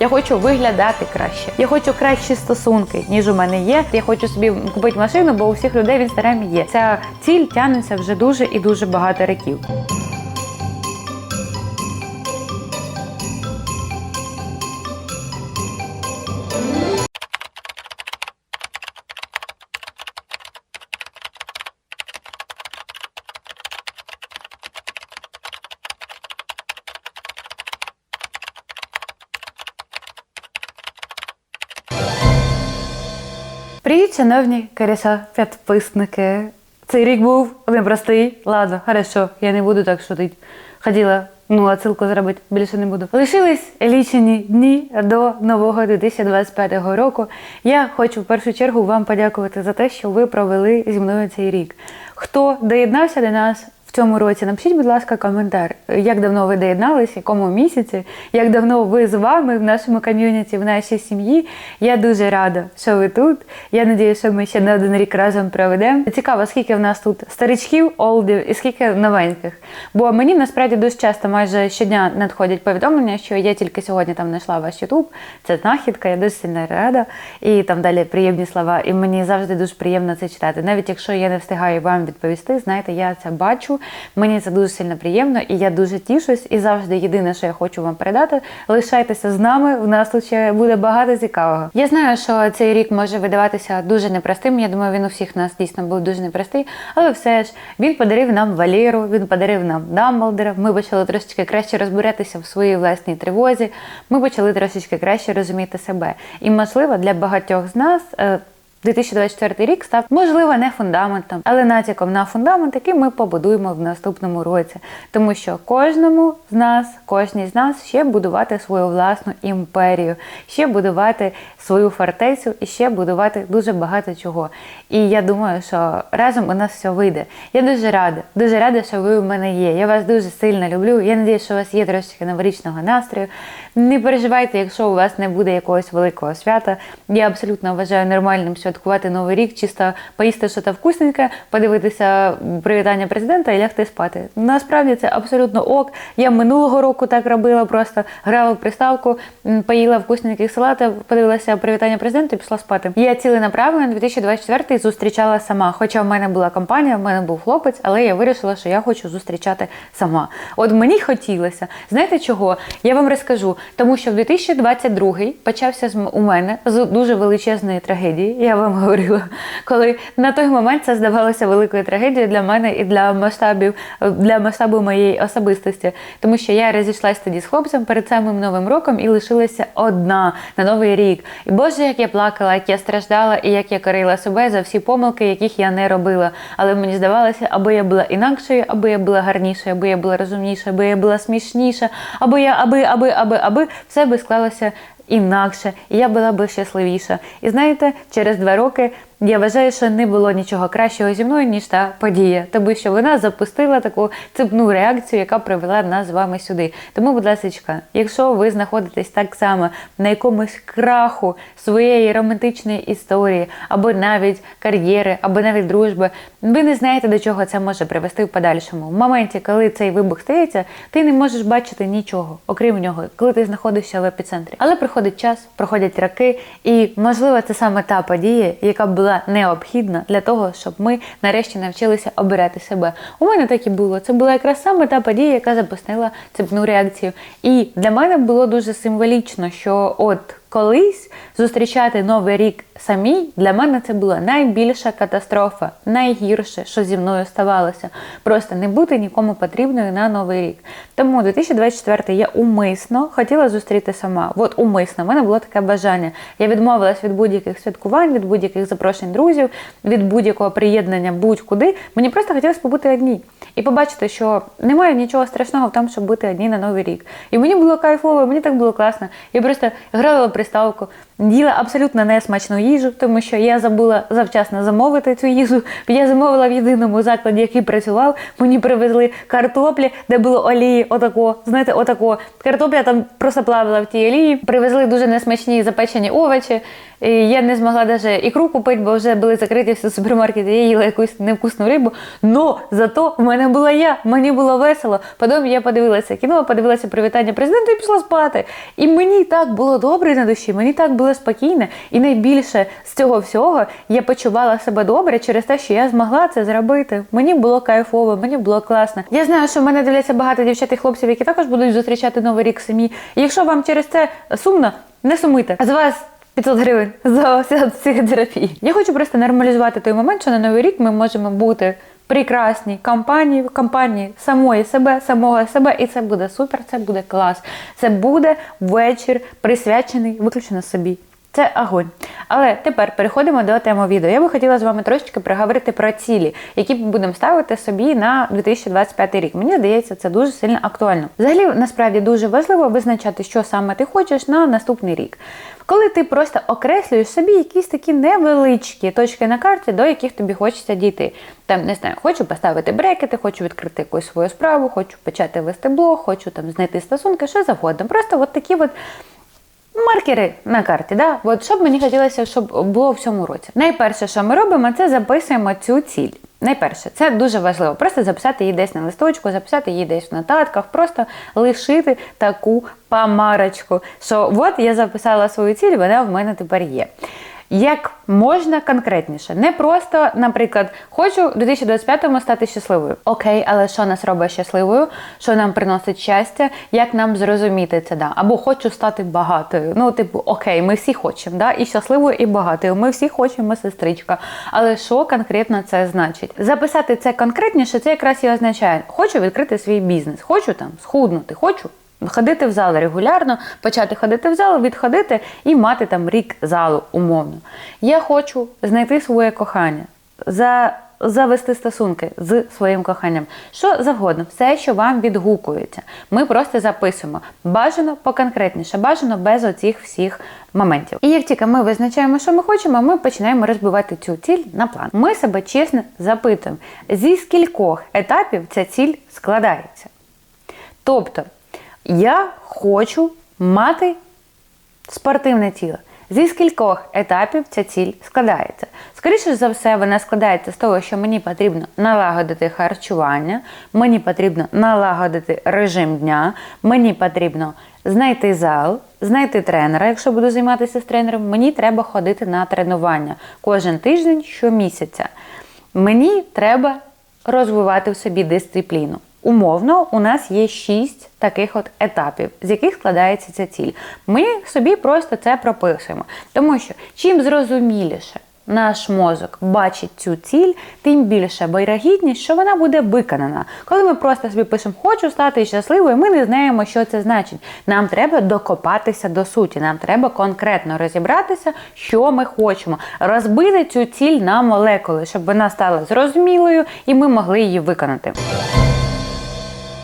Я хочу виглядати краще. Я хочу кращі стосунки, ніж у мене є. Я хочу собі купити машину, бо у всіх людей в інстаграмі є. Ця ціль тягнеться вже дуже і дуже багато років. Шановні каріса підписники. Цей рік був непростий. Ладно, хорошо, я не буду так шутити. Хотіла ну, отсилку зробити, більше не буду. Лишились лічені дні до нового 2025 року. Я хочу в першу чергу вам подякувати за те, що ви провели зі мною цей рік. Хто доєднався до нас цьому році, напишіть, будь ласка, коментар, як давно ви доєдналися, в якому місяці, як давно ви з вами в нашому ком'юніті, в нашій сім'ї. Я дуже рада, що ви тут. Я надію, що ми ще не один рік разом проведемо. Цікаво, скільки в нас тут старичків, олдів і скільки новеньких. Бо мені насправді дуже часто, майже щодня надходять повідомлення, що я тільки сьогодні там знайшла ваш Ютуб. Це знахідка, я дуже сильно рада. І там далі приємні слова. І мені завжди дуже приємно це читати. Навіть якщо я не встигаю вам відповісти, знаєте, я це бачу. Мені це дуже сильно приємно, і я дуже тішусь. І завжди єдине, що я хочу вам передати, лишайтеся з нами. У нас тут буде багато цікавого. Я знаю, що цей рік може видаватися дуже непростим. Я думаю, він у всіх нас дійсно був дуже непростий, але все ж він подарив нам Валеру, він подарив нам Дамблдора. Ми почали трошечки краще розбиратися в своїй власній тривозі. Ми почали трошечки краще розуміти себе. І можливо для багатьох з нас. Е, 2024 рік став можливо не фундаментом, але натяком на фундамент, який ми побудуємо в наступному році. Тому що кожному з нас, кожній з нас ще будувати свою власну імперію, ще будувати свою фортецю і ще будувати дуже багато чого. І я думаю, що разом у нас все вийде. Я дуже рада, дуже рада, що ви у мене є. Я вас дуже сильно люблю. Я надію, що у вас є трошки новорічного настрою. Не переживайте, якщо у вас не буде якогось великого свята. Я абсолютно вважаю нормальним святкувати новий рік, чисто поїсти щось вкусненьке, подивитися привітання президента і лягти спати. Насправді це абсолютно ок. Я минулого року так робила, просто грала в приставку, поїла вкусненьких салатів, подивилася привітання президента і пішла спати. Я ціленаправленно 2024 зустрічала сама. Хоча в мене була компанія, в мене був хлопець, але я вирішила, що я хочу зустрічати сама. От мені хотілося. Знаєте чого? Я вам розкажу. Тому що в 2022 почався у мене з дуже величезної трагедії. Я вам говорила, коли на той момент це здавалося великою трагедією для мене і для масштабів для масштабу моєї особистості. Тому що я розійшлася тоді з хлопцем перед самим новим роком і лишилася одна на новий рік. І Боже, як я плакала, як я страждала, і як я корила себе за всі помилки, яких я не робила. Але мені здавалося, аби я була інакшою, аби я була гарнішою, аби я була розумнішою, аби я була смішніша, аби я, аби, аби, аби, аби все би склалося інакше, і я була би щасливіша. І знаєте, через два роки я вважаю, що не було нічого кращого зі мною, ніж та подія, тому що вона запустила таку цепну реакцію, яка привела нас з вами сюди. Тому, будь ласка, якщо ви знаходитесь так само на якомусь краху своєї романтичної історії, або навіть кар'єри, або навіть дружби, ви не знаєте, до чого це може привести в подальшому. В моменті, коли цей вибух стається, ти не можеш бачити нічого, окрім нього, коли ти знаходишся в епіцентрі. Але приходить час, проходять роки, і можливо, це саме та подія, яка була необхідна для того, щоб ми нарешті навчилися обирати себе. У мене так і було. Це була якраз саме та подія, яка запустила цепну реакцію. І для мене було дуже символічно, що от. Колись зустрічати новий рік самій для мене це була найбільша катастрофа, найгірше, що зі мною ставалося. Просто не бути нікому потрібною на новий рік. Тому 2024 я умисно хотіла зустріти сама. От умисно, в мене було таке бажання. Я відмовилась від будь-яких святкувань, від будь-яких запрошень друзів, від будь-якого приєднання будь-куди. Мені просто хотілося побути одній і побачити, що немає нічого страшного в тому, щоб бути одній на новий рік. І мені було кайфово, мені так було класно. Я просто грала приставку, їла абсолютно несмачну їжу, тому що я забула завчасно замовити цю їжу. Я замовила в єдиному закладі, який працював. Мені привезли картоплі, де було олії, отако. Знаєте, отако. Картопля там просто плавала в тій олії. Привезли дуже несмачні запечені овочі. І я не змогла навіть ікру купити, бо вже були закриті всі супермаркети. Я їла якусь невкусну рибу. Но зато в мене була я, мені було весело. Потім я подивилася кіно, подивилася привітання президента і пішла спати. І мені так було добре на душі, мені так було спокійно. І найбільше з цього всього я почувала себе добре через те, що я змогла це зробити. Мені було кайфово, мені було класно. Я знаю, що в мене дивляться багато дівчат і хлопців, які також будуть зустрічати новий рік самі. І якщо вам через це сумно, не сумуйте. З вас 500 гривень за психотерапію. Я хочу просто нормалізувати той момент, що на новий рік ми можемо бути прекрасні компанії, компанії самої себе, самого себе, і це буде супер, це буде клас. Це буде вечір присвячений виключно собі. Це огонь. Але тепер переходимо до теми відео. Я би хотіла з вами трошечки проговорити про цілі, які ми будемо ставити собі на 2025 рік. Мені здається, це дуже сильно актуально. Взагалі, насправді дуже важливо визначати, що саме ти хочеш на наступний рік. Коли ти просто окреслюєш собі якісь такі невеличкі точки на карті, до яких тобі хочеться дійти. Там не знаю, хочу поставити брекети, хочу відкрити якусь свою справу, хочу почати вести блог, хочу там знайти стосунки, що завгодно. Просто от такі от маркери на карті. Да? От що б мені хотілося, щоб було в цьому році. Найперше, що ми робимо, це записуємо цю ціль. Найперше, це дуже важливо. Просто записати її десь на листочку, записати її десь в нотатках, просто лишити таку помарочку. Що от я записала свою ціль, вона в мене тепер є. Як можна конкретніше, не просто, наприклад, хочу в 2025-му стати щасливою. Окей, але що нас робить щасливою? Що нам приносить щастя? Як нам зрозуміти це? Да? Або хочу стати багатою. Ну, типу, окей, ми всі хочемо, да? і щасливою, і багатою. Ми всі хочемо, сестричка. Але що конкретно це значить? Записати це конкретніше, це якраз і означає, хочу відкрити свій бізнес, хочу там схуднути, хочу. Ходити в зал регулярно, почати ходити в зал, відходити і мати там рік залу умовно. Я хочу знайти своє кохання, за, завести стосунки з своїм коханням. Що завгодно, все, що вам відгукується. Ми просто записуємо. Бажано поконкретніше, бажано без оцих всіх моментів. І як тільки ми визначаємо, що ми хочемо, ми починаємо розбивати цю ціль на план. Ми себе чесно запитуємо, зі скількох етапів ця ціль складається. Тобто. Я хочу мати спортивне тіло. Зі скількох етапів ця ціль складається. Скоріше за все, вона складається з того, що мені потрібно налагодити харчування, мені потрібно налагодити режим дня, мені потрібно знайти зал, знайти тренера, якщо буду займатися з тренером, мені треба ходити на тренування кожен тиждень щомісяця. Мені треба розвивати в собі дисципліну. Умовно, у нас є шість таких от етапів, з яких складається ця ціль. Ми собі просто це прописуємо. Тому що чим зрозуміліше наш мозок бачить цю ціль, тим більше вирогідність, що вона буде виконана. Коли ми просто собі пишемо Хочу стати щасливою, ми не знаємо, що це значить. Нам треба докопатися до суті, нам треба конкретно розібратися, що ми хочемо, розбити цю ціль на молекули, щоб вона стала зрозумілою і ми могли її виконати.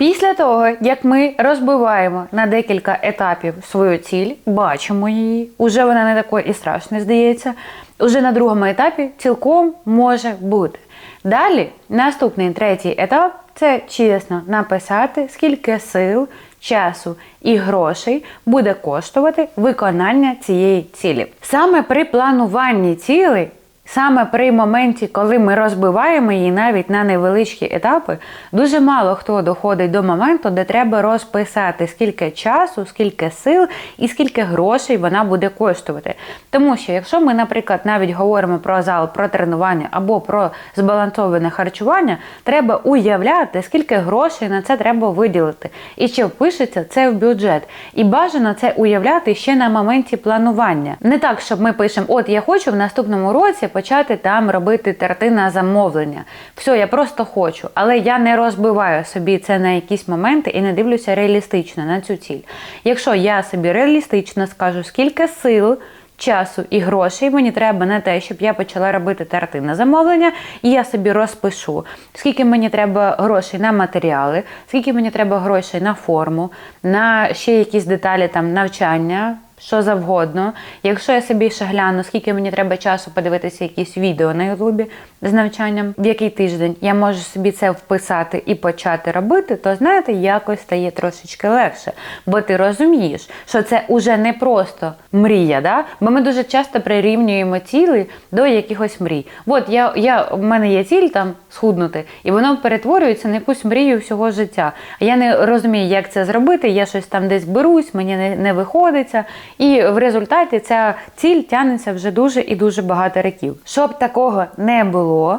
Після того, як ми розбиваємо на декілька етапів свою ціль, бачимо її, уже вона не такою і страшна, здається. Уже на другому етапі цілком може бути. Далі, наступний третій етап це чесно написати, скільки сил, часу і грошей буде коштувати виконання цієї цілі. Саме при плануванні цілей Саме при моменті, коли ми розбиваємо її навіть на невеличкі етапи, дуже мало хто доходить до моменту, де треба розписати, скільки часу, скільки сил і скільки грошей вона буде коштувати. Тому що, якщо ми, наприклад, навіть говоримо про зал, про тренування або про збалансоване харчування, треба уявляти, скільки грошей на це треба виділити. І чи впишеться це в бюджет. І бажано це уявляти ще на моменті планування. Не так, щоб ми пишемо, от я хочу в наступному році почати там робити торти на замовлення. Все, я просто хочу, але я не розбиваю собі це на якісь моменти і не дивлюся реалістично на цю ціль. Якщо я собі реалістично скажу, скільки сил. Часу і грошей мені треба на те, щоб я почала робити торти на замовлення, і я собі розпишу, скільки мені треба грошей на матеріали, скільки мені треба грошей на форму, на ще якісь деталі там навчання, що завгодно. Якщо я собі ще гляну, скільки мені треба часу подивитися якісь відео на Ютубі з навчанням, в який тиждень я можу собі це вписати і почати робити, то знаєте, якось стає трошечки легше. Бо ти розумієш, що це уже не просто мрія, да? бо ми дуже часто прирівнюємо цілі до якихось мрій. От я, я, в мене є ціль там схуднути, і воно перетворюється на якусь мрію всього життя. Я не розумію, як це зробити. Я щось там десь берусь, мені не, не виходиться. І в результаті ця ціль тягнеться вже дуже і дуже багато років. Щоб такого не було,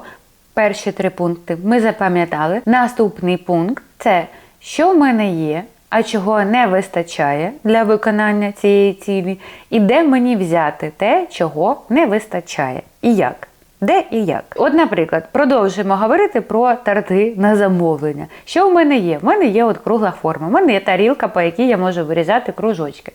перші три пункти ми запам'ятали. Наступний пункт це що в мене є. А чого не вистачає для виконання цієї цілі, і де мені взяти те, чого не вистачає, і як. Де і як? От, наприклад, продовжуємо говорити про тарти на замовлення. Що в мене є? В мене є от кругла форма. У мене є тарілка, по якій я можу вирізати кружочки.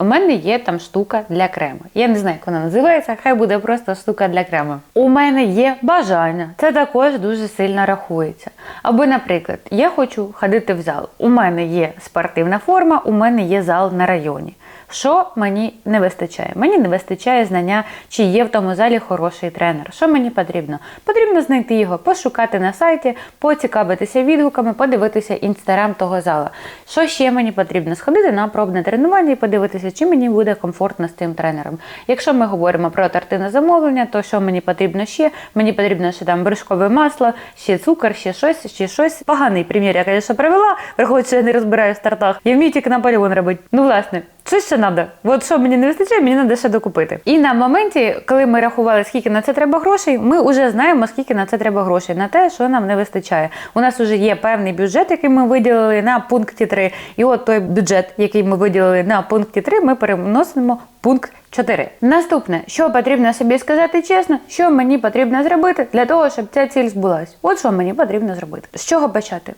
У мене є там штука для крему. Я не знаю, як вона називається, хай буде просто штука для крему. У мене є бажання. Це також дуже сильно рахується. Або, наприклад, я хочу ходити в зал. У мене є спортивна форма, у мене є зал на районі. Що мені не вистачає? Мені не вистачає знання, чи є в тому залі хороший тренер. Що мені потрібно? Потрібно знайти його, пошукати на сайті, поцікавитися відгуками, подивитися інстаграм того зала. Що ще мені потрібно? Сходити на пробне тренування і подивитися, чи мені буде комфортно з цим тренером. Якщо ми говоримо про торти на замовлення, то що мені потрібно ще? Мені потрібно ще там вершкове масло, ще цукор, ще щось, ще щось. Поганий примір, я, звісно, привела, враховуючи, що я не розбираю в стартах. Я вмію тільки Наполеон робити. Ну, власне. Що ще треба? От що мені не вистачає, мені треба ще докупити. І на моменті, коли ми рахували, скільки на це треба грошей, ми вже знаємо, скільки на це треба грошей, на те, що нам не вистачає. У нас вже є певний бюджет, який ми виділили на пункті 3. І от той бюджет, який ми виділили на пункті 3, ми переносимо пункт 4. Наступне, що потрібно собі сказати чесно, що мені потрібно зробити для того, щоб ця ціль збулась. От що мені потрібно зробити. З чого почати?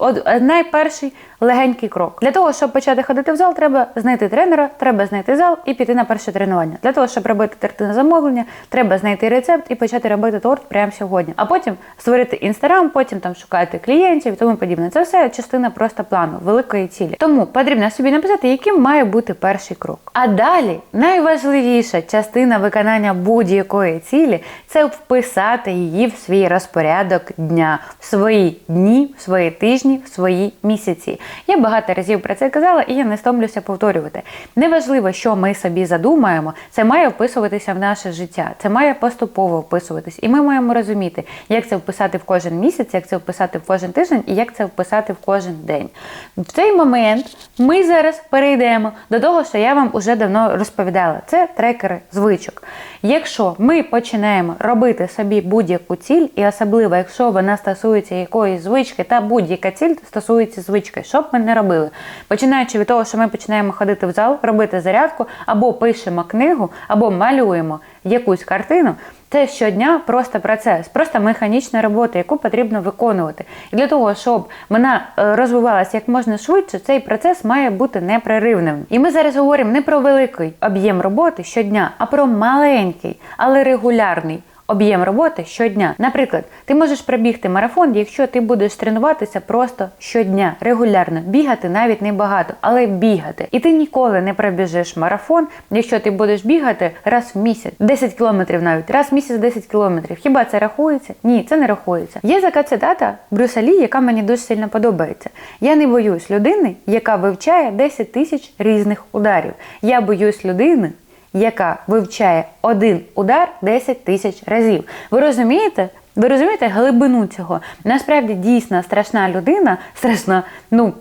От е, найперший легенький крок. Для того, щоб почати ходити в зал, треба знайти тренера, треба знайти зал і піти на перше тренування. Для того, щоб робити торти на замовлення, треба знайти рецепт і почати робити торт прямо сьогодні. А потім створити інстаграм, потім там шукати клієнтів і тому подібне. Це все частина просто плану, великої цілі. Тому потрібно собі написати, яким має бути перший крок. А далі найважливіша частина виконання будь-якої цілі це вписати її в свій розпорядок дня, в свої дні, в свої тижні, в свої місяці. Я багато разів про це казала, і я не стомлюся повторювати. Неважливо, що ми собі задумаємо, це має вписуватися в наше життя, це має поступово вписуватись. І ми маємо розуміти, як це вписати в кожен місяць, як це вписати в кожен тиждень і як це вписати в кожен день. В цей момент ми зараз перейдемо до того, що я вам уже давно розповідала. Це трекери звичок. Якщо ми починаємо робити собі будь-яку ціль, і особливо, якщо вона стосується якоїсь звички, та будь-яка ціль стосується звички, що б ми не робили. Починаючи від того, що ми починаємо ходити в зал, робити зарядку, або пишемо книгу, або малюємо якусь картину. Це щодня просто процес, просто механічна робота, яку потрібно виконувати. І для того, щоб вона е, розвивалася як можна швидше, цей процес має бути непреривним. І ми зараз говоримо не про великий об'єм роботи щодня, а про маленький, але регулярний. Об'єм роботи щодня. Наприклад, ти можеш пробігти марафон, якщо ти будеш тренуватися просто щодня, регулярно, бігати навіть не багато, але бігати. І ти ніколи не пробіжиш марафон, якщо ти будеш бігати раз в місяць, 10 кілометрів навіть, раз в місяць 10 кілометрів. Хіба це рахується? Ні, це не рахується. Є така цитата Брюса Лі, яка мені дуже сильно подобається. Я не боюсь людини, яка вивчає 10 тисяч різних ударів. Я боюсь людини яка вивчає один удар 10 тисяч разів. Ви розумієте? Ви розумієте глибину цього? Насправді дійсно страшна людина, страшна, ну,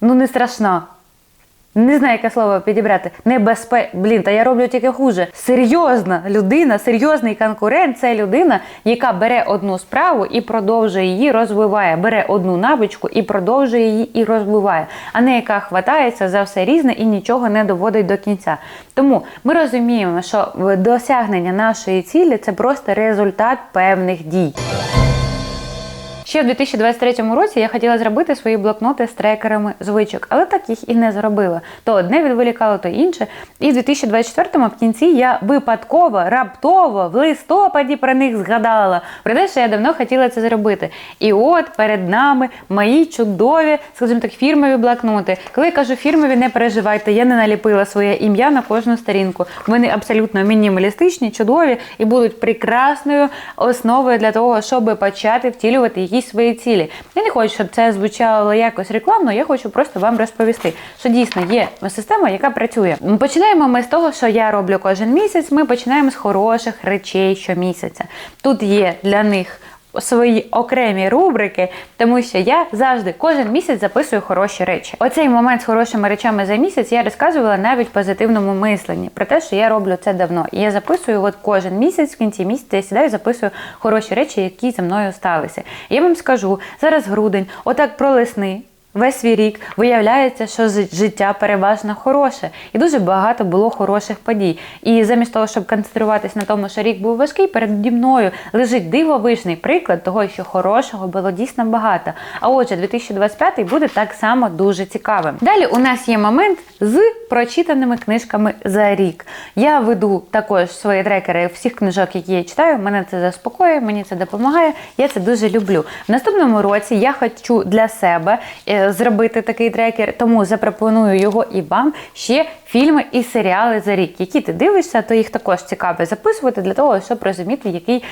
ну не страшна. Не знаю, яке слово підібрати. Небезпе... Блін, та я роблю тільки хуже. Серйозна людина, серйозний конкурент це людина, яка бере одну справу і продовжує її розвиває. Бере одну навичку і продовжує її і розвиває, а не яка хватається за все різне і нічого не доводить до кінця. Тому ми розуміємо, що досягнення нашої цілі це просто результат певних дій. Ще в 2023 році я хотіла зробити свої блокноти з трекерами звичок, але так їх і не зробила. То одне відволікало, то інше. І в 2024-му в кінці я випадково, раптово, в листопаді про них згадала. Про те, що я давно хотіла це зробити. І от перед нами мої чудові, скажімо так, фірмові блокноти. Коли я кажу фірмові, не переживайте, я не наліпила своє ім'я на кожну сторінку. Вони абсолютно мінімалістичні, чудові і будуть прекрасною основою для того, щоб почати втілювати якісь свої цілі. Я не хочу, щоб це звучало якось рекламно. Я хочу просто вам розповісти, що дійсно є система, яка працює. Починаємо ми з того, що я роблю кожен місяць. Ми починаємо з хороших речей щомісяця. Тут є для них свої окремі рубрики, тому що я завжди кожен місяць записую хороші речі. Оцей момент з хорошими речами за місяць я розказувала навіть в позитивному мисленні про те, що я роблю це давно. І я записую от кожен місяць, в кінці місяця я сідаю, записую хороші речі, які зі мною сталися. І я вам скажу зараз грудень, отак пролисни. Весь свій рік виявляється, що життя переважно хороше, і дуже багато було хороших подій. І замість того, щоб концентруватись на тому, що рік був важкий, переді мною лежить дивовижний приклад того, що хорошого було дійсно багато. А отже, 2025 буде так само дуже цікавим. Далі у нас є момент з прочитаними книжками за рік. Я веду також свої трекери всіх книжок, які я читаю. Мене це заспокоює, мені це допомагає. Я це дуже люблю. В наступному році я хочу для себе. Зробити такий трекер, тому запропоную його і вам ще фільми і серіали за рік. Які ти дивишся, то їх також цікаво записувати для того, щоб розуміти, який.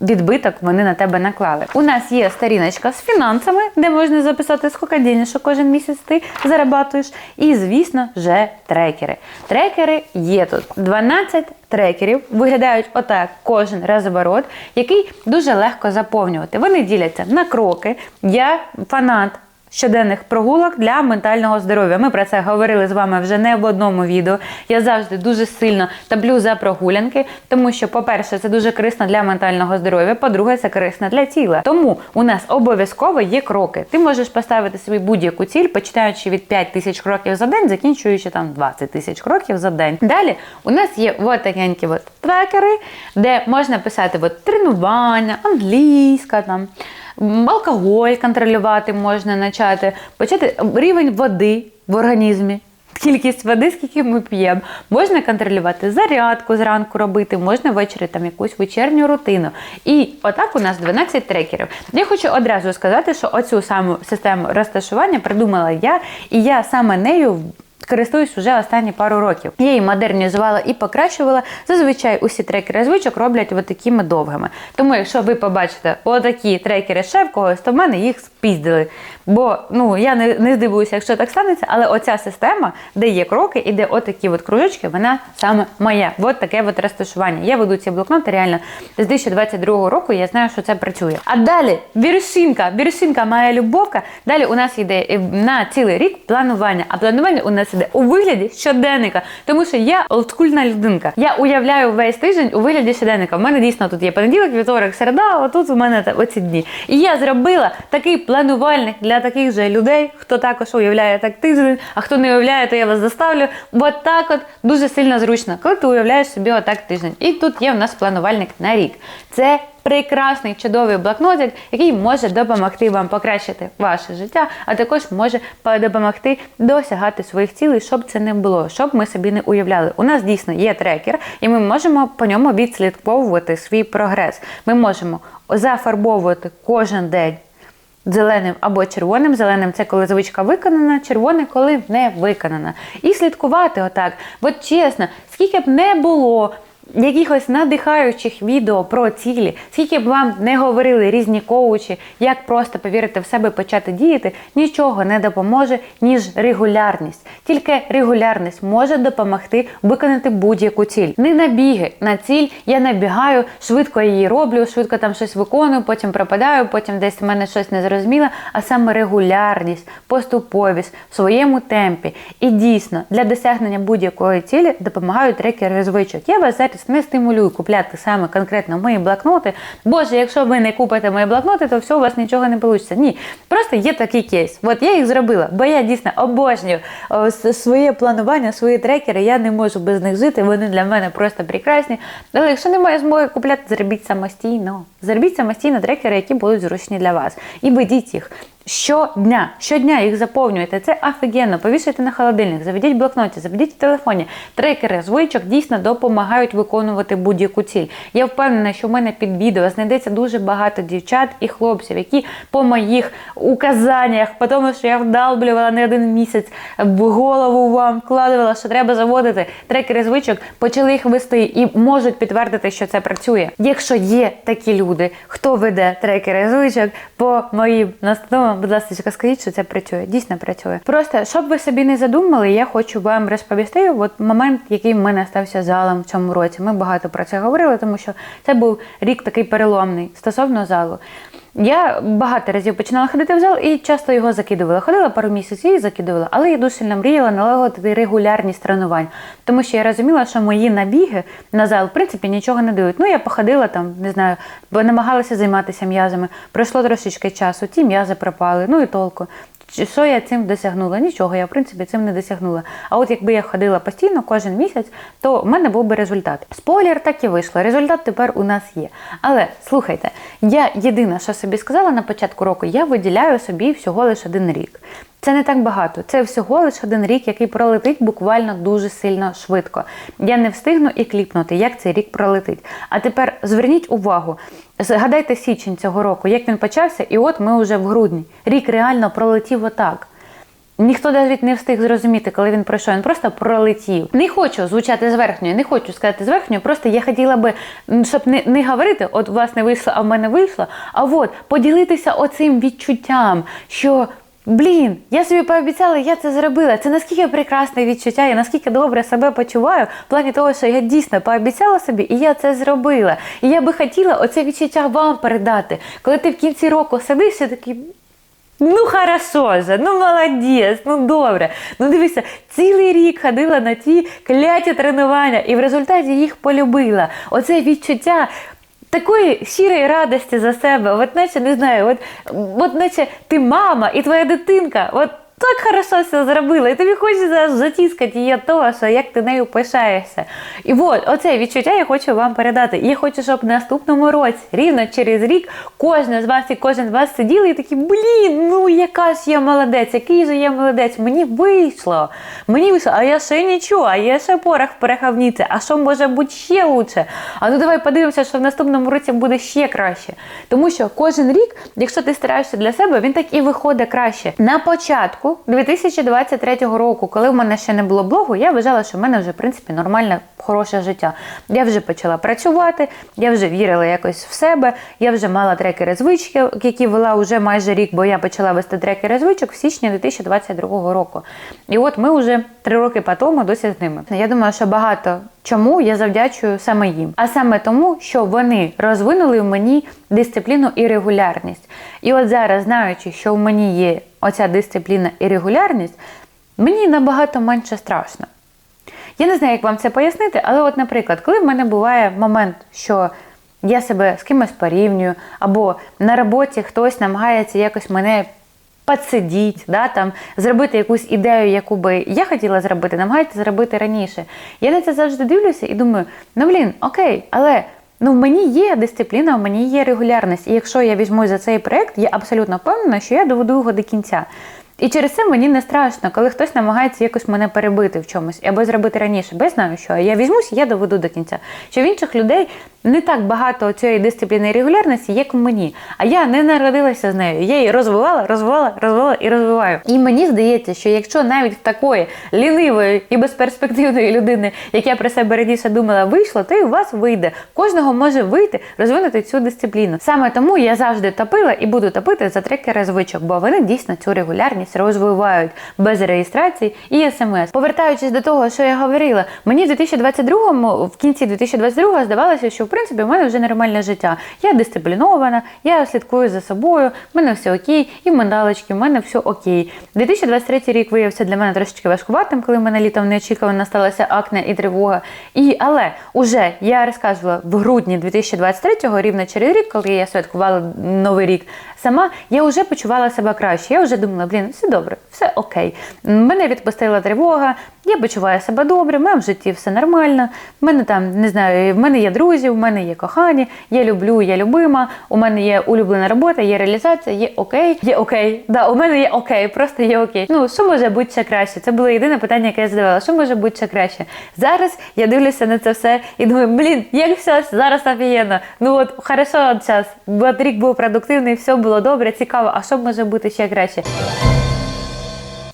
Відбиток вони на тебе наклали. У нас є сторіночка з фінансами, де можна записати скільки що кожен місяць ти зарабатуєш. І, звісно, вже трекери. Трекери є тут 12 трекерів, виглядають отак кожен розворот, який дуже легко заповнювати. Вони діляться на кроки. Я фанат щоденних прогулок для ментального здоров'я. Ми про це говорили з вами вже не в одному відео. Я завжди дуже сильно таблю за прогулянки, тому що, по-перше, це дуже корисно для ментального здоров'я. По-друге, це корисно для тіла. Тому у нас обов'язково є кроки. Ти можеш поставити собі будь-яку ціль, починаючи від 5 тисяч кроків за день, закінчуючи там 20 тисяч кроків за день. Далі у нас є от такі от трекери, де можна писати от тренування, англійська там алкоголь контролювати можна почати, почати рівень води в організмі. Кількість води, скільки ми п'ємо, можна контролювати зарядку зранку робити, можна ввечері там якусь вечірню рутину. І отак у нас 12 трекерів. Я хочу одразу сказати, що оцю саму систему розташування придумала я, і я саме нею користуюсь вже останні пару років. Я її модернізувала і покращувала. Зазвичай усі трекери звичок роблять такими довгими. Тому, якщо ви побачите отакі трекери ще в когось, то в мене їх спіздили. Бо ну я не не здивуюся, якщо так станеться, але оця система, де є кроки і де отакі от кружочки, вона саме моя. От таке от розташування. Я веду ці блокноти реально з 2022 року. Я знаю, що це працює. А далі віршинка, віршинка моя любовка. Далі у нас йде е, на цілий рік планування. А планування у нас іде у вигляді щоденника, тому що я олдскульна людинка. Я уявляю весь тиждень у вигляді щоденника. У мене дійсно тут є понеділок, вівторок, середа. а тут у мене оці дні. І я зробила такий планувальник для таких же людей, хто також уявляє так тиждень, а хто не уявляє, то я вас заставлю. Бо так от дуже сильно зручно, коли ти уявляєш собі отак тиждень. І тут є у нас планувальник на рік. Це прекрасний чудовий блокнотик, який може допомогти вам покращити ваше життя, а також може допомогти досягати своїх цілей, щоб це не було, щоб ми собі не уявляли. У нас дійсно є трекер, і ми можемо по ньому відслідковувати свій прогрес. Ми можемо зафарбовувати кожен день зеленим або червоним. Зеленим це коли звичка виконана, червоне, коли не виконана. І слідкувати отак. От чесно, скільки б не було якихось надихаючих відео про цілі, скільки б вам не говорили різні коучі, як просто повірити в себе почати діяти, нічого не допоможе, ніж регулярність. Тільки регулярність може допомогти виконати будь-яку ціль. Не набіги на ціль, я набігаю, швидко її роблю, швидко там щось виконую, потім пропадаю, потім десь в мене щось незрозуміле, а саме регулярність, поступовість в своєму темпі. І дійсно для досягнення будь-якої цілі допомагають трекери звичок. Я вас зараз навчатись, не стимулюю купляти саме конкретно мої блокноти. Боже, якщо ви не купите мої блокноти, то все у вас нічого не вийде. Ні, просто є такий кейс. От я їх зробила, бо я дійсно обожнюю своє планування, свої трекери. Я не можу без них жити. Вони для мене просто прекрасні. Але якщо немає змоги купляти, зробіть самостійно. Зробіть самостійно трекери, які будуть зручні для вас. І ведіть їх. Щодня, щодня їх заповнюєте. Це офігенно. Повішайте на холодильник, заведіть в блокноті, заведіть в телефоні. Трекери звичок дійсно допомагають виконувати будь-яку ціль. Я впевнена, що в мене під відео знайдеться дуже багато дівчат і хлопців, які по моїх указаннях, по тому, що я вдалблювала не один місяць в голову вам вкладувала, що треба заводити трекери звичок, почали їх вести і можуть підтвердити, що це працює. Якщо є такі люди, хто веде трекери звичок по моїм настановам, будь ласка, скажіть, що це працює. Дійсно працює. Просто щоб ви собі не задумали, я хочу вам розповісти. От момент, який в мене стався залом в цьому році. Ми багато про це говорили, тому що це був рік такий переломний стосовно залу. Я багато разів починала ходити в зал і часто його закидувала. Ходила пару місяців і закидувала, але я дуже сильно мріяла налагодити регулярність тренувань, тому що я розуміла, що мої набіги на зал в принципі нічого не дають. Ну я походила там, не знаю, бо намагалася займатися м'язами. Пройшло трошечки часу, ті м'язи пропали, ну і толку. Що я цим досягнула? Нічого, я в принципі цим не досягнула. А от якби я ходила постійно кожен місяць, то в мене був би результат. Спойлер, так і вийшло. Результат тепер у нас є. Але слухайте, я єдине, що собі сказала на початку року, я виділяю собі всього лише один рік. Це не так багато. Це всього лише один рік, який пролетить буквально дуже сильно швидко. Я не встигну і кліпнути, як цей рік пролетить. А тепер зверніть увагу, згадайте січень цього року, як він почався, і от ми вже в грудні. Рік реально пролетів отак. Ніхто навіть не встиг зрозуміти, коли він пройшов. Він просто пролетів. Не хочу звучати зверхньою, не хочу сказати зверхньою. Просто я хотіла би, щоб не, не говорити, от власне вийшло, а в мене вийшло. А от поділитися оцим відчуттям, що. Блін, я собі пообіцяла, я це зробила. Це наскільки прекрасне відчуття, я наскільки добре себе почуваю в плані того, що я дійсно пообіцяла собі, і я це зробила. І я би хотіла оце відчуття вам передати. Коли ти в кінці року сидиш і такий. Ну, хорошо же, ну молодець, ну добре. Ну дивися, цілий рік ходила на ті кляті тренування і в результаті їх полюбила. Оце відчуття. Такої щирої радості за себе, от наче не знаю, от, от наче ти мама і твоя дитинка, от так хорошо все зробила, і тобі хочеться затіскати її того, що як ти нею пишаєшся. І от оце відчуття я хочу вам передати. Я хочу, щоб в наступному році, рівно через рік, кожна з вас і кожен з вас сиділи і такі, блін, ну яка ж я молодець, який же я молодець, мені вийшло. Мені вийшло, а я ще нічого, а я ще порох в пороховниці, а що може бути ще лучше? А ну давай подивимося, що в наступному році буде ще краще. Тому що кожен рік, якщо ти стараєшся для себе, він так і виходить краще. На початку 2023 року, коли в мене ще не було блогу, я вважала, що в мене вже в принципі нормальне, хороше життя. Я вже почала працювати, я вже вірила якось в себе, я вже мала трекери звички, які вела вже майже рік, бо я почала вести трекери звичок в січні 2022 року. І от ми вже три роки по тому досі з ними. Я думаю, що багато чому я завдячую саме їм, а саме тому, що вони розвинули в мені дисципліну і регулярність. І от зараз, знаючи, що в мені є оця дисципліна і регулярність, мені набагато менше страшно. Я не знаю, як вам це пояснити, але, от, наприклад, коли в мене буває момент, що я себе з кимось порівнюю, або на роботі хтось намагається якось мене підсидіть, да, там, зробити якусь ідею, яку би я хотіла зробити, намагається зробити раніше. Я на це завжди дивлюся і думаю, ну блін, окей, але ну в мені є дисципліна, в мені є регулярність. І якщо я візьмусь за цей проект, я абсолютно впевнена, що я доведу його до кінця. І через це мені не страшно, коли хтось намагається якось мене перебити в чомусь або зробити раніше. Бо я знаю, що я візьмусь, я доведу до кінця. Що в інших людей не так багато цієї дисципліни і регулярності, як в мені. А я не народилася з нею. Я її розвивала, розвивала, розвивала і розвиваю. І мені здається, що якщо навіть в такої лінивої і безперспективної людини, як я про себе раніше думала, вийшло, то і у вас вийде. Кожного може вийти, розвинути цю дисципліну. Саме тому я завжди топила і буду топити за трекери звичок, бо вони дійсно цю регулярність розвивають без реєстрації і смс. Повертаючись до того, що я говорила, мені в 2022-му, в кінці 2022-го здавалося, що в принципі, у мене вже нормальне життя. Я дисциплінована, я слідкую за собою, в мене все окей, і мандалочки, в мене все окей. 2023 рік виявився для мене трошечки важкуватим, коли в мене літом неочікувано сталася акне і тривога. І, але уже я розказувала в грудні 2023-го, рівно через рік, коли я святкувала Новий рік, сама я вже почувала себе краще. Я вже думала, блін, все добре, все окей. Мене відпустила тривога, я почуваю себе добре, в мене в житті все нормально. В мене там не знаю, в мене є друзі, в мене є кохані, я люблю, я любима, у мене є улюблена робота, є реалізація, є окей, є окей. Да, у мене є окей, просто є окей. Ну що може бути ще краще? Це було єдине питання, яке я задавала. Що може бути ще краще? Зараз я дивлюся на це все і думаю, блін, як все зараз офігенно. Ну от хорошо, час. Рік був продуктивний, все було добре, цікаво. А що може бути ще краще?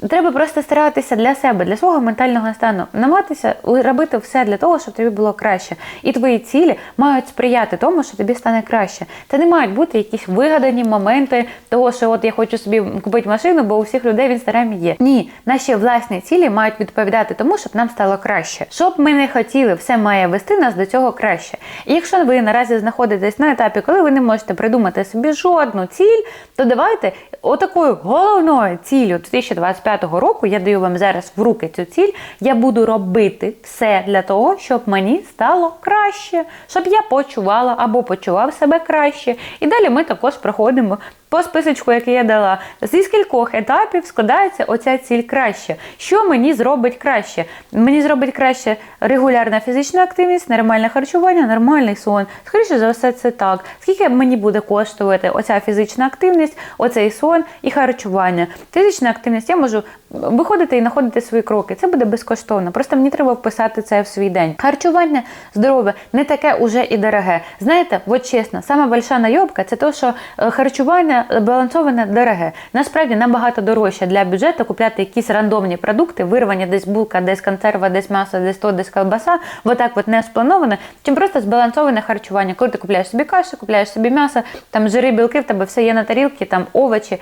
Треба просто старатися для себе, для свого ментального стану, намагатися робити все для того, щоб тобі було краще. І твої цілі мають сприяти тому, що тобі стане краще. Це не мають бути якісь вигадані моменти того, що от я хочу собі купити машину, бо у всіх людей в інстаграмі є. Ні, наші власні цілі мають відповідати тому, щоб нам стало краще. Щоб ми не хотіли, все має вести нас до цього краще. І якщо ви наразі знаходитесь на етапі, коли ви не можете придумати собі жодну ціль, то давайте отакою головною ціллю 2025 року я даю вам зараз в руки цю ціль. Я буду робити все для того, щоб мені стало краще, щоб я почувала або почував себе краще. І далі ми також проходимо по списочку, який я дала. Зі скількох етапів складається оця ціль краще. Що мені зробить краще? Мені зробить краще регулярна фізична активність, нормальне харчування, нормальний сон. Скоріше за все, це так. Скільки мені буде коштувати оця фізична активність, оцей сон і харчування? Фізична активність я можу виходити і знаходити свої кроки. Це буде безкоштовно. Просто мені треба вписати це в свій день. Харчування здорове не таке уже і дороге. Знаєте, от чесно, сама большая найобка це те, що е, харчування балансоване дороге. Насправді набагато дорожче для бюджету купляти якісь рандомні продукти, вирвані десь булка, десь консерва, десь м'ясо, десь то, десь колбаса, отак от не сплановане, чим просто збалансоване харчування. Коли ти купляєш собі кашу, купляєш собі м'ясо, там жири, білки, в тебе все є на тарілці, там овочі.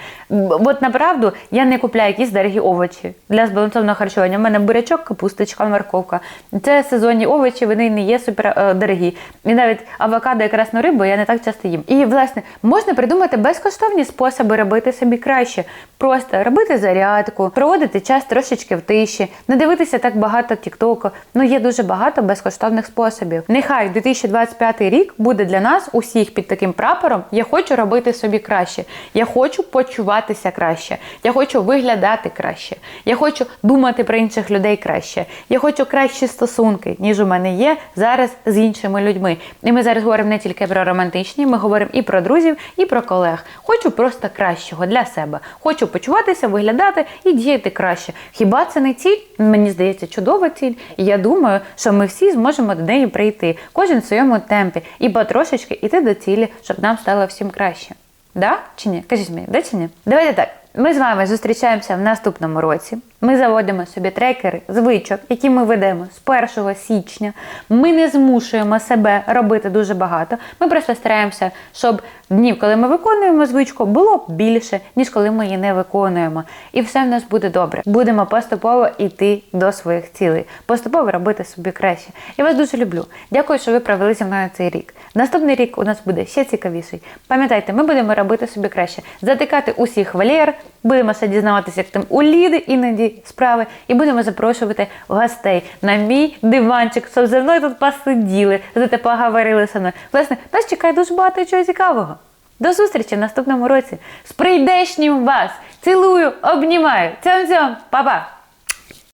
От направду я не купляю якісь дорогі овочі для збалансованого харчування. У мене бурячок, капусточка, морковка. Це сезонні овочі, вони не є супер е, дорогі. І навіть авокадо і красну рибу я не так часто їм. І власне можна придумати безкоштовні способи робити собі краще. Просто робити зарядку, проводити час трошечки в тиші, не дивитися так багато тіктоку. Ну є дуже багато безкоштовних способів. Нехай 2025 рік буде для нас усіх під таким прапором. Я хочу робити собі краще. Я хочу почуватися краще. Я хочу виглядати краще. Я хочу думати про інших людей краще. Я хочу кращі стосунки, ніж у мене є зараз з іншими людьми. І ми зараз говоримо не тільки про романтичні, ми говоримо і про друзів, і про колег. Хочу просто кращого для себе. Хочу почуватися, виглядати і діяти краще. Хіба це не ціль? Мені здається, чудова ціль. І я думаю, що ми всі зможемо до неї прийти, кожен в своєму темпі, і потрошечки йти до цілі, щоб нам стало всім краще. Да чи ні? Кажіть мені, да чи ні? Давайте так. Ми з вами зустрічаємося в наступному році. Ми заводимо собі трекери звичок, які ми ведемо з 1 січня. Ми не змушуємо себе робити дуже багато. Ми просто стараємося, щоб днів, коли ми виконуємо звичку, було більше, ніж коли ми її не виконуємо. І все в нас буде добре. Будемо поступово йти до своїх цілей, поступово робити собі краще. Я вас дуже люблю. Дякую, що ви провели зі мною цей рік. Наступний рік у нас буде ще цікавіший. Пам'ятайте, ми будемо робити собі краще, затикати усіх валєр. Будемо ще дізнаватися, як там у Ліди іноді справи, і будемо запрошувати гостей на мій диванчик, щоб зі мною тут посиділи, зате поговорили со мною. Власне, нас чекає дуже багато чого цікавого. До зустрічі в наступному році. З прийдешнім вас! Цілую, обнімаю. Цьом-цьом, па-па!